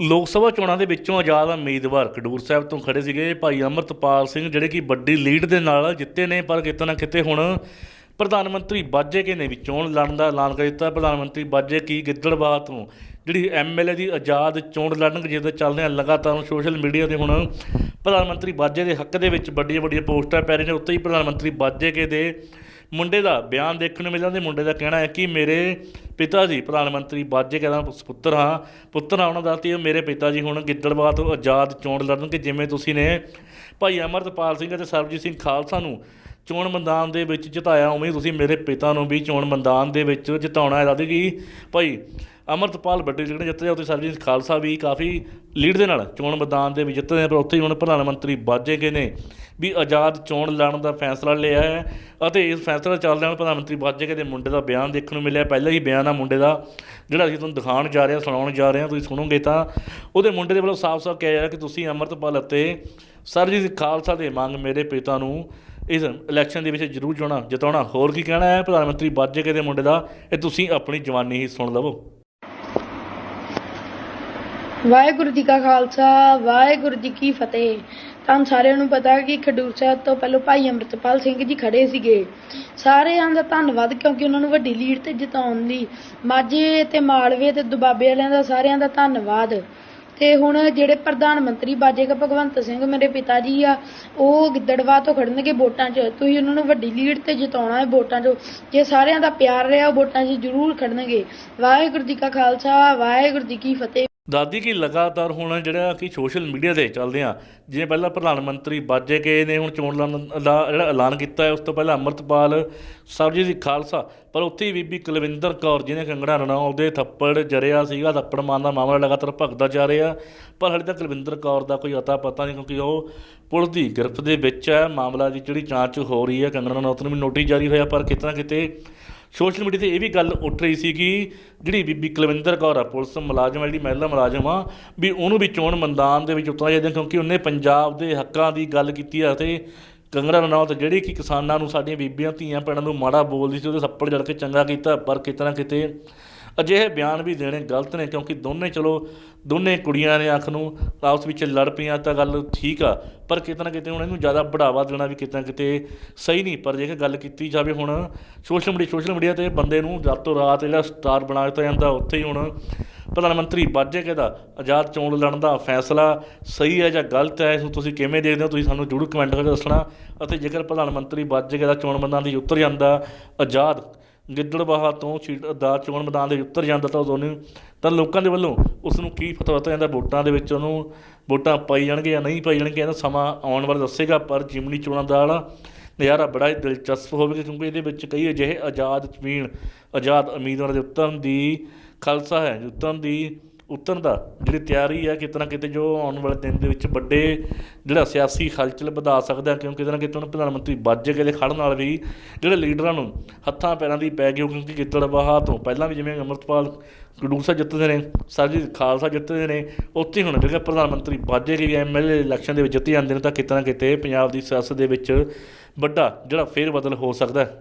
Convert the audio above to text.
ਲੋਕ ਸਭਾ ਚੋਣਾਂ ਦੇ ਵਿੱਚੋਂ ਆਜ਼ਾਦ ਉਮੀਦਵਾਰ ਖਡੂਰ ਸਾਹਿਬ ਤੋਂ ਖੜੇ ਸੀਗੇ ਭਾਈ ਅਮਰਤਪਾਲ ਸਿੰਘ, ਜਿਹੜੇ ਕਿ ਵੱਡੀ ਲੀਡ ਦੇ ਨਾਲ ਜਿੱਤੇ ਨੇ, ਪਰ ਕਿਤੇ ਨਾ ਕਿਤੇ ਹੁਣ ਪ੍ਰਧਾਨ ਮੰਤਰੀ ਬਾਜੇ ਕੇ ਨੇ ਵੀ ਚੋਣ ਲੜਨ ਦਾ ਐਲਾਨ ਕਰ ਦਿੱਤਾ। ਪ੍ਰਧਾਨ ਮੰਤਰੀ ਬਾਜੇ ਕੀ ਗਿੱਦੜਬਾਹ ਤੋਂ ਜਿਹੜੀ ਐਮਐਲਏ ਦੀ ਆਜ਼ਾਦ ਚੋਣ ਲੜਨ ਜਿਹਦੇ ਚੱਲਦੇ ਆ ਲਗਾਤਾਰ ਸੋਸ਼ਲ ਮੀਡੀਆ ਤੇ ਹੁਣ ਪ੍ਰਧਾਨ ਮੰਤਰੀ ਬਾਜੇ ਦੇ ਹੱਕ ਦੇ ਵਿੱਚ ਵੱਡੀਆਂ ਵੱਡੀਆਂ ਪੋਸਟਾਂ ਪੈ ਰਹੀਆਂ ਨੇ। ਉੱਤੇ ਹੀ ਪ੍ਰਧਾਨ ਮੰਤਰੀ ਬਾਜੇ ਕੇ ਦੇ ਮੁੰਡੇ ਦਾ, ਬਿਆਨ ਦੇਖਣ ਨੂੰ ਮਿਲਿਆ ਤੇ ਮੁੰਡੇ ਦਾ ਕਹਿਣਾ ਹੈ ਕਿ ਮੇਰੇ ਪਿਤਾ ਜੀ, ਪ੍ਰਧਾਨ ਮੰਤਰੀ ਬਾਜੇ ਕਹਿੰਦਾ ਪੁੱਤਰ ਹਾਂ ਪੁੱਤਰ ਹਾਂ, ਉਹਨਾਂ ਦਾ ਤੇ ਮੇਰੇ ਪਿਤਾ ਜੀ ਹੁਣ ਗਿੱਦੜਬਾਹ ਤੋਂ ਆਜ਼ਾਦ ਚੋਣ ਲੜਨਗੇ, ਜਿਵੇਂ ਤੁਸੀਂ ਨੇ। ਭਾਈ ਅਮਰਤਪਾਲ ਸਿੰਘ ਅਤੇ ਸਰਬਜੀਤ ਸਿੰਘ ਖਾਲਸਾ ਨੂੰ ਚੋਣ ਮੈਦਾਨ ਦੇ ਵਿੱਚ ਜਿਤਾਇਆ, ਉਵੇਂ ਤੁਸੀਂ ਮੇਰੇ ਪਿਤਾ ਨੂੰ ਵੀ ਚੋਣ ਮੈਦਾਨ ਦੇ ਵਿੱਚ ਜਿਤਾਉਣਾ ਹੈ। ਦੱਸਦੇ ਕਿ ਭਾਈ ਅਮਰਤਪਾਲ ਵੱਡੇ ਜਿਹੜੇ ਜਿੱਤੇ ਉੱਥੇ ਸਰਬਜੀਤ ਖਾਲਸਾ ਵੀ ਕਾਫੀ ਲੀਡ ਦੇ ਨਾਲ ਚੋਣ ਮੈਦਾਨ ਦੇ ਵਿੱਚ ਜਿੱਤੇ ਪਰ ਉੱਥੇ ਹੀ ਹੁਣ ਪ੍ਰਧਾਨ ਮੰਤਰੀ ਬਾਜੇ ਗਏ ਨੇ ਵੀ ਆਜ਼ਾਦ ਚੋਣ ਲੜਨ ਦਾ ਫੈਸਲਾ ਲਿਆ ਹੈ ਅਤੇ ਇਸ ਫੈਸਲਾ ਚੱਲਦਿਆਂ ਹੋਏ ਪ੍ਰਧਾਨ ਮੰਤਰੀ ਬਾਜੇ ਗਏ ਦੇ ਮੁੰਡੇ ਦਾ ਬਿਆਨ ਦੇਖਣ ਨੂੰ ਮਿਲਿਆ। ਪਹਿਲਾਂ ਹੀ ਬਿਆਨ ਆ ਮੁੰਡੇ ਦਾ, ਜਿਹੜਾ ਅਸੀਂ ਤੁਹਾਨੂੰ ਦਿਖਾਉਣ ਜਾ ਰਹੇ ਹਾਂ, ਸੁਣਾਉਣ ਜਾ ਰਹੇ ਹਾਂ, ਤੁਸੀਂ ਸੁਣੋਗੇ ਤਾਂ ਉਹਦੇ ਮੁੰਡੇ ਦੇ ਵੱਲੋਂ ਸਾਫ਼-ਸਾਫ਼ ਕਿਹਾ ਜਾ ਰਿਹਾ ਕਿ ਤੁਸੀਂ ਅਮਰਤਪਾਲ ਅਤੇ ਸਰਜੀਤ ਖਾਲਸਾ ਦੇ ਮੰਗ ਮੇਰੇ ਪਿਤਾ ਨੂੰ ਇਸ ਇਲੈਕਸ਼ਨ ਦੇ ਵਿੱਚ ਜ਼ਰੂਰ ਜਿਤਾਉਣਾ ਜਿਤਾਉਣਾ। ਹੋਰ ਕੀ ਕਹਿਣਾ ਹੈ ਪ੍ਰਧਾਨ ਮੰਤਰੀ? ਬਾਜੇ ਦੇ ਮੁੰਡੇ ਦਾ, ਇਹ ਤੁਸੀਂ ਆਪਣੀ ਜਵਾਨੀ ਹੀ ਸੁਣ ਲਵੋ। ਵਾਹਿਗੁਰੂ ਜੀ ਕਾ ਖਾਲਸਾ, ਵਾਹਿਗੁਰੂ ਜੀ ਕੀ ਫਤਿਹ। ਤੁਹਾਨੂੰ ਸਾਰਿਆਂ ਨੂੰ ਪਤਾ ਹੈ ਕਿ ਖਡੂਰ ਸਾਹਿਬ ਤੋਂ ਪਹਿਲਾਂ ਭਾਈ ਅੰਮ੍ਰਿਤਪਾਲ ਸਿੰਘ ਜੀ ਖੜੇ ਸੀਗੇ। ਸਾਰਿਆਂ ਦਾ ਧੰਨਵਾਦ, ਕਿਉਂਕਿ ਉਹਨਾਂ ਨੂੰ ਵੱਡੀ ਲੀਡ ਤੇ ਜਿਤਾਉਣ ਲਈ। ਮਾਝੇ ਤੇ ਮਾਲਵੇ ਤੇ ਦੁਬਾਬੇ ਵਾਲਿਆਂ ਦਾ ਸਾਰਿਆਂ ਦਾ ਧੰਨਵਾਦ। ਤੇ ਹੁਣ ਜਿਹੜੇ ਪ੍ਰਧਾਨ ਮੰਤਰੀ ਬਾਜੇਗਾ ਭਗਵੰਤ ਸਿੰਘ ਮੇਰੇ ਪਿਤਾ ਜੀ ਆ, ਉਹ ਗਿੱਦੜਵਾਹ ਤੋਂ ਖੜਨਗੇ ਵੋਟਾਂ 'ਚ। ਤੁਸੀਂ ਉਹਨਾਂ ਨੂੰ ਵੱਡੀ ਲੀਡ ਤੇ ਜਿਤਾਉਣਾ ਹੈ ਵੋਟਾਂ 'ਚ। ਜੇ ਸਾਰਿਆਂ ਦਾ ਪਿਆਰ ਰਿਹਾ, ਉਹ ਵੋਟਾਂ 'ਚ ਜ਼ਰੂਰ ਖੜਨਗੇ। ਵਾਹਿਗੁਰੂ ਜੀ ਕਾ ਖਾਲਸਾ, ਵਾਹਿਗੁਰੂ ਜੀ ਕੀ ਫਤਿਹ। ਦਾਦੀ ਕੀ ਲਗਾਤਾਰ ਹੁਣ ਜਿਹੜਾ ਕਿ ਸੋਸ਼ਲ ਮੀਡੀਆ ਤੇ ਚੱਲਦੇ ਆ, ਜਿਵੇਂ ਪਹਿਲਾਂ ਪ੍ਰਧਾਨ ਮੰਤਰੀ ਬਾਜੇ ਕੇ ਨੇ ਹੁਣ ਚੋਣ ਲੜਨ ਦਾ ਜਿਹੜਾ ਐਲਾਨ ਕੀਤਾ ਹੈ, ਉਸ ਤੋਂ ਪਹਿਲਾਂ ਅੰਮ੍ਰਿਤਪਾਲ ਸਰਬਜੀਤ ਦੀ ਖਾਲਸਾ, ਪਰ ਉੱਥੇ ਹੀ ਬੀਬੀ ਕੁਲਵਿੰਦਰ ਕੌਰ ਜਿਹਨੇ ਕੰਗੜਾ ਰਣਾਉ ਦੇ ਥੱਪੜ ਜਰਿਆ ਸੀਗਾ, ਥੱਪੜ ਮਾਰਨ ਦਾ ਮਾਮਲਾ ਲਗਾਤਾਰ ਭਗਦਾ ਜਾ ਰਿਹਾ, ਪਰ ਹਾਲੇ ਤੱਕ ਕੁਲਵਿੰਦਰ ਕੌਰ ਦਾ ਕੋਈ ਅਤਾ ਪਤਾ ਨਹੀਂ, ਕਿਉਂਕਿ ਉਹ ਪੁਲਿਸ ਦੀ ਗ੍ਰਿਫਤ ਦੇ ਵਿੱਚ ਹੈ, ਮਾਮਲਾ ਦੀ ਜਿਹੜੀ ਜਾਂਚ ਹੋ ਰਹੀ ਹੈ, ਕੰਗਣਾ ਰਣਾਉਤ ਨੂੰ ਵੀ ਨੋਟਿਸ ਜਾਰੀ ਹੋਇਆ, ਪਰ ਕਿਤੇ ਨਾ ਕਿਤੇ ਸੋਸ਼ਲ ਮੀਡੀਆ ਤੇ ਇਹ ਵੀ ਗੱਲ ਉੱਠ ਰਹੀ ਸੀ ਕਿ ਜਿਹੜੀ ਬੀਬੀ ਕੁਲਵਿੰਦਰ ਕੌਰ ਆ, ਪੁਲਿਸ ਮੁਲਾਜ਼ਮ ਆ, ਜਿਹੜੀ ਮਹਿਲਾ ਮੁਲਾਜ਼ਮ ਆ, ਵੀ ਉਹਨੂੰ ਵੀ ਚੋਣ ਮੈਦਾਨ ਦੇ ਵਿੱਚ ਉਤਾਰਿਆ ਜਾਂਦਾ ਕਿਉਂਕਿ ਉਹਨੇ ਪੰਜਾਬ ਦੇ ਹੱਕਾਂ ਦੀ ਗੱਲ ਕੀਤੀ ਆ ਤੇ ਕੰਗਣਾ ਰਣੌਤ ਜਿਹੜੀ ਕਿ ਕਿਸਾਨਾਂ ਨੂੰ ਸਾਡੀਆਂ ਬੀਬੀਆਂ, ਧੀਆਂ, ਭੈਣਾਂ ਨੂੰ ਮਾੜਾ ਬੋਲਦੀ ਸੀ, ਉਹਦੇ ਥੱਪੜ ਜੜ ਕੇ ਚੰਗਾ ਕੀਤਾ, ਪਰ ਕਿਤੇ ਨਾ ਕਿਤੇ ਅਜਿਹੇ ਬਿਆਨ ਵੀ ਦੇਣੇ ਗਲਤ ਨੇ, ਕਿਉਂਕਿ ਦੋਨੇ ਚਲੋ, ਦੋਨੇ ਕੁੜੀਆਂ ਨੇ ਅੱਖ ਨੂੰ ਆਪਸ ਵਿੱਚ ਲੜ ਪਈਆਂ ਤਾਂ ਗੱਲ ਠੀਕ ਆ, ਪਰ ਕਿਤੇ ਨਾ ਕਿਤੇ ਹੁਣ ਇਹਨੂੰ ਜ਼ਿਆਦਾ ਬੜਾਵਾ ਦੇਣਾ ਵੀ ਕਿਤੇ ਨਾ ਕਿਤੇ ਸਹੀ ਨਹੀਂ। ਪਰ ਜੇਕਰ ਗੱਲ ਕੀਤੀ ਜਾਵੇ ਹੁਣ ਸੋਸ਼ਲ ਮੀਡੀਆ ਸੋਸ਼ਲ ਮੀਡੀਆ ਤੇ ਬੰਦੇ ਨੂੰ ਰਾਤੋਂ ਰਾਤ ਜਿਹੜਾ ਸਟਾਰ ਬਣਾ ਦਿੱਤਾ ਜਾਂਦਾ, ਉੱਥੇ ਹੀ ਹੁਣ ਪ੍ਰਧਾਨ ਮੰਤਰੀ ਬਾਜੇ ਕੇ ਦਾ ਆਜ਼ਾਦ ਚੋਣ ਲੜਨ ਦਾ ਫੈਸਲਾ ਸਹੀ ਹੈ ਜਾਂ ਗਲਤ ਹੈ, ਇਸ ਨੂੰ ਤੁਸੀਂ ਕਿਵੇਂ ਦੇਖਦੇ ਹੋ? ਤੁਸੀਂ ਸਾਨੂੰ ਜ਼ਰੂਰ ਕਮੈਂਟ ਕਰਕੇ ਦੱਸਣਾ। ਅਤੇ ਜੇਕਰ ਪ੍ਰਧਾਨ ਮੰਤਰੀ ਬਾਜੇ ਕੇ ਦਾ ਚੋਣ ਮੈਦਾਨ ਦੀ ਉਤਰ ਜਾਂਦਾ, ਆਜ਼ਾਦ ਗਿੱਦੜਬਾਹਾ ਤੋਂ ਸੀਟ ਦਾ ਚੋਣ ਮੈਦਾਨ ਦੇ ਉੱਤਰ ਜਾਂਦਾ ਤਾਂ ਉਹਨੂੰ ਤਾਂ ਲੋਕਾਂ ਦੇ ਵੱਲੋਂ ਉਸ ਨੂੰ ਕੀ ਫਤਵਾ ਦਿੱਤਾ ਜਾਂਦਾ? ਵੋਟਾਂ ਦੇ ਵਿੱਚ ਉਹਨੂੰ ਵੋਟਾਂ ਪਾਈ ਜਾਣਗੇ ਜਾਂ ਨਹੀਂ ਪਾਈ ਜਾਣਗੇ ਇਹਦਾ ਸਮਾਂ ਆਉਣ ਵਾਲਾ ਦੱਸੇਗਾ, ਪਰ ਜਿਮਨੀ ਚੋਣਾਂ ਦਾ ਵਾਲਾ ਨਜ਼ਾਰਾ ਬੜਾ ਹੀ ਦਿਲਚਸਪ ਹੋਵੇਗਾ ਕਿਉਂਕਿ ਇਹਦੇ ਵਿੱਚ ਕਈ ਅਜਿਹੇ ਆਜ਼ਾਦ ਜ਼ਮੀਨ ਆਜ਼ਾਦ ਉਮੀਦਵਾਰਾਂ ਦੇ ਉਤਰਨ ਦੀ ਖਾਲਸਾ ਹੈ ਉਤਰਨ ਦੀ ਉਤਰਨ ਦਾ। ਜਿਹੜੀ ਤਿਆਰੀ ਹੈ ਕਿਤੇ ਨਾ ਕਿਤੇ ਜੋ ਆਉਣ ਵਾਲੇ ਦਿਨ ਦੇ ਵਿੱਚ ਵੱਡੇ ਜਿਹੜਾ ਸਿਆਸੀ ਹਲਚਲ ਵਧਾ ਸਕਦਾ ਕਿਉਂਕਿ ਕਿਤੇ ਨਾ ਕਿਤੇ ਹੁਣ ਪ੍ਰਧਾਨ ਮੰਤਰੀ ਬਾਜੇ ਕੇ ਦੇ ਖੜਨ ਨਾਲ ਵੀ ਜਿਹੜੇ ਲੀਡਰਾਂ ਨੂੰ ਹੱਥਾਂ ਪੈਰਾਂ ਦੀ ਪੈ ਗਈ ਕਿਉਂਕਿ ਗਿੱਦੜਬਾਹਾ ਤੋਂ ਪਹਿਲਾਂ ਵੀ ਜਿਵੇਂ ਅਮਰਤਪਾਲ ਕਡੂਸਾ ਜਿੱਤਦੇ ਨੇ ਸਰਜੀਤ ਖਾਲਸਾ ਜਿੱਤਦੇ ਨੇ, ਉੱਥੇ ਹੁਣ ਜਿਹੜੇ ਪ੍ਰਧਾਨ ਮੰਤਰੀ ਬਾਜੇ ਕੇ ਵੀ ਐਮਐਲਏ ਇਲੈਕਸ਼ਨ ਦੇ ਵਿੱਚ ਜਿੱਤੇ ਜਾਂਦੇ ਨੇ, ਤਾਂ ਕਿਤੇ ਨਾ ਕਿਤੇ ਪੰਜਾਬ ਦੀ ਸਿਆਸਤ ਦੇ ਵਿੱਚ ਵੱਡਾ ਜਿਹੜਾ ਫੇਰ ਬਦਲ ਹੋ ਸਕਦਾ। ਹੈ